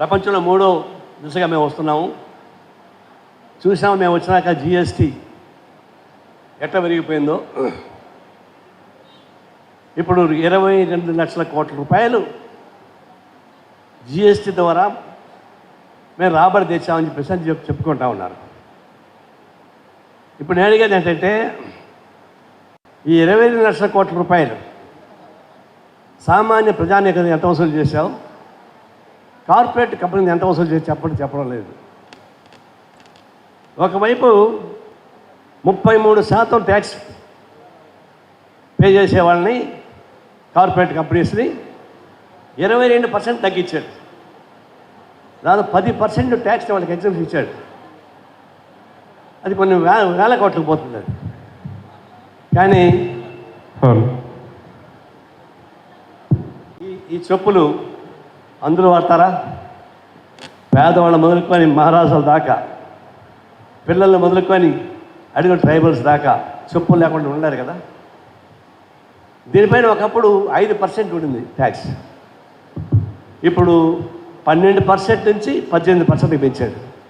ప్రపంచంలో మూడో దిశగా మేము వస్తున్నాము. చూసాము మేము వచ్చినాక జిఎస్టీ ఎట్లా పెరిగిపోయిందో. ఇప్పుడు ఇరవై రెండు లక్షల కోట్ల రూపాయలు జిఎస్టీ ద్వారా మేము రాబడి తెచ్చామని చెప్పేసి అని చెప్పి చెప్పుకుంటా ఉన్నారు. ఇప్పుడు నేను అడిగేది ఏంటంటే ఈ ఇరవై రెండు లక్షల కోట్ల రూపాయలు సామాన్య ప్రజానీకం ఎంత వసూలు చేశావు? కార్పొరేట్ కంపెనీని ఎంత వసూలు చేసి చెప్పడం చెప్పడం లేదు. ఒకవైపు ముప్పై మూడు శాతం ట్యాక్స్ పే చేసే వాళ్ళని కార్పొరేట్ కంపెనీస్ని ఇరవై రెండు పర్సెంట్ తగ్గించాడు దాదాపు పది పర్సెంట్ ట్యాక్స్ వాళ్ళకి ఎగ్జామ్స్ ఇచ్చాడు అది కొన్ని వేల వేల కోట్లకు పోతుంది. అది కానీ ఈ చెప్పులు అందరూ వాడతారా? పేదవాళ్ళు మొదలుకొని మహారాజుల దాకా పిల్లల్ని మొదలుకొని అడిగిన ట్రైబల్స్ దాకా చెప్పులు లేకుండా ఉండలేరు కదా? దీనిపైన ఒకప్పుడు ఐదు పర్సెంట్ ఉండింది ట్యాక్స్. ఇప్పుడు పన్నెండు పర్సెంట్ నుంచి పద్దెనిమిది పర్సెంట్కి పెంచాడు